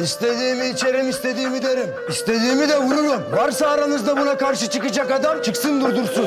İstediğimi içerim, istediğimi derim. İstediğimi de vururum. Varsa aranızda buna karşı çıkacak adam çıksın durdursun.